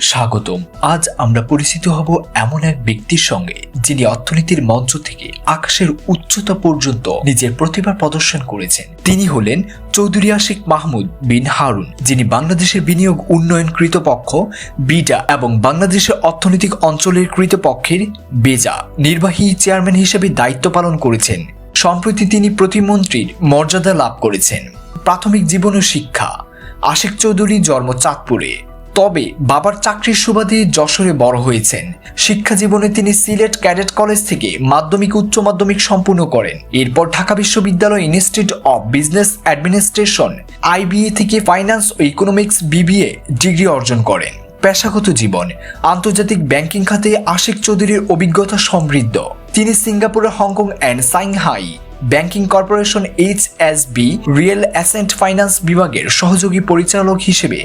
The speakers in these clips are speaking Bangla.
স্বাগতম। আজ আমরা পরিচিত হব এমন এক ব্যক্তির সঙ্গে, যিনি অর্থনীতির মঞ্চ থেকে আকাশের উচ্চতা পর্যন্ত নিজের প্রতিভা প্রদর্শন করেছেন। তিনি হলেন চৌধুরী আশিক মাহমুদ বিন হারুন, যিনি বাংলাদেশের বিনিয়োগ উন্নয়ন কৃতপক্ষ বিডা এবং বাংলাদেশের অর্থনৈতিক অঞ্চলের কৃতপক্ষের বেজা। নির্বাহী চেয়ারম্যান হিসেবে দায়িত্ব পালন করেছেন। সম্প্রতি তিনি প্রতিমন্ত্রীর মর্যাদা লাভ করেছেন। প্রাথমিক জীবন ও শিক্ষা। আশিক চৌধুরী জন্ম চাঁদপুরে। তবে বাবার চাকরির সুবাদে যশোরে বড় হয়েছেন। শিক্ষা জীবনে তিনি সিলেট ক্যাডেট কলেজ থেকে মাধ্যমিক, উচ্চ মাধ্যমিক সম্পূর্ণ করেন। এরপর ঢাকা বিশ্ববিদ্যালয় institute of business administration, IBA থেকে ফাইন্যান্স ও ইকোনমিক্স বিবিএ ডিগ্রি অর্জন করেন। পেশাগত জীবন, আন্তর্জাতিক ব্যাংকিং খাতে আশিক চৌধুরীর অভিজ্ঞতা সমৃদ্ধ। তিনি সিঙ্গাপুরে, Hong Kong and Shanghai, banking corporation H S B, real asset finance বিভাগের সহযোগী পরিচালক হিসেবে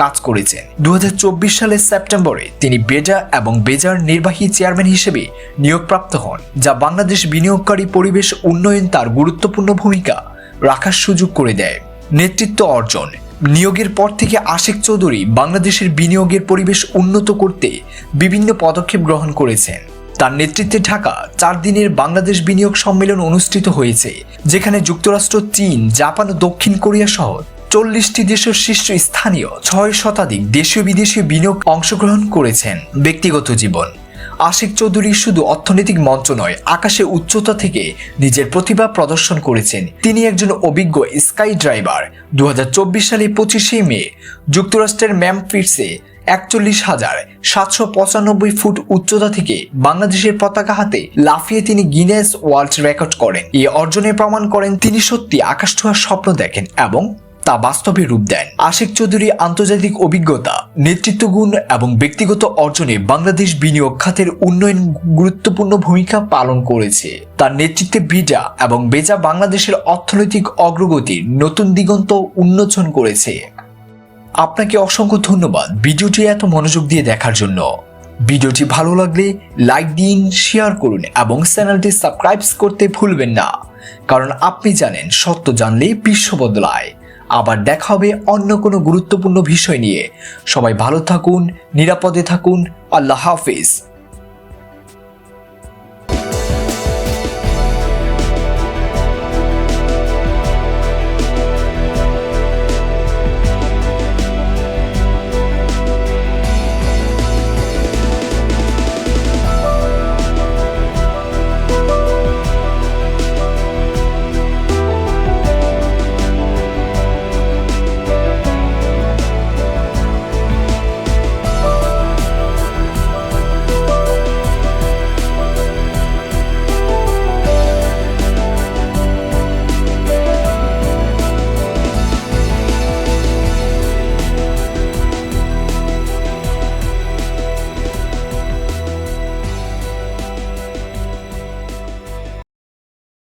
কাজ করেছেন। দু হাজার চব্বিশ সালের সেপ্টেম্বরে তিনি বেজা এবং বেজার নির্বাহী চেয়ারম্যান হিসেবে নিয়োগপ্রাপ্ত হন, যা বাংলাদেশ বিনিয়োগকারী পরিবেশ উন্নয়ন তার গুরুত্বপূর্ণ ভূমিকা রাখার সুযোগ করে দেয়। নেতৃত্ব অর্জন, নিয়োগের পর থেকে আশিক চৌধুরী বাংলাদেশের বিনিয়োগের পরিবেশ উন্নত করতে বিভিন্ন পদক্ষেপ গ্রহণ করেছেন। তার নেতৃত্বে ঢাকা চার দিনের বাংলাদেশ বিনিয়োগ সম্মেলন অনুষ্ঠিত হয়েছে, যেখানে যুক্তরাষ্ট্র, চীন, জাপান ও দক্ষিণ কোরিয়া সহ চল্লিশটি দেশের শীর্ষ স্থানীয় ছয় শতাধিক দেশীয় বিদেশীয় বিনিয়োগ অংশগ্রহণ করেছেন ব্যক্তিগত জীবন। আশিক চৌধুরী শুধু অর্থনৈতিক মঞ্চ নয় আকাশে উচ্চতা থেকে নিজের প্রতিভা প্রদর্শন করেছেন। তিনি একজন অভিজ্ঞ স্কাই ড্রাইভার। দু সালে পঁচিশে মে, যুক্তরাষ্ট্রের ম্যামফিটসে একচল্লিশ হাজার সাতশো পঁচানব্বই ফুট উচ্চতা থেকে বাংলাদেশের পতাকা হাতে লাফিয়ে তিনি গিনেস ওয়ার্ল্ড রেকর্ড করেন। এই অর্জনে প্রমাণ করেন তিনি সত্যি আকাশ ছোঁয়ার স্বপ্ন দেখেন এবং তা বাস্তবে রূপ দেন। আশিক চৌধুরী আন্তর্জাতিক অভিজ্ঞতা নেতৃত্ব গুণ এবং ব্যক্তিগত অর্জনে বাংলাদেশ বিনিয়োগ খাতের উন্নয়ন গুরুত্বপূর্ণ ভূমিকা পালন করেছে। তার নেতৃত্বে বিডা এবং বেজা বাংলাদেশের অর্থনৈতিক অগ্রগতির নতুন দিগন্ত উন্মোচন করেছে। আপনাকে অসংখ্য ধন্যবাদ ভিডিওটি এত মনোযোগ দিয়ে দেখার জন্য। ভিডিওটি ভালো লাগলে লাইক দিন, শেয়ার করুন এবং চ্যানেলটি সাবস্ক্রাইব করতে ভুলবেন না। কারণ আপনি জানেন সত্য জানলে বিশ্ব বদলায় আবার দেখা হবে অন্য কোনো গুরুত্বপূর্ণ বিষয় নিয়ে। সবাই ভালো থাকুন, নিরাপদে থাকুন। আল্লাহ হাফিজ।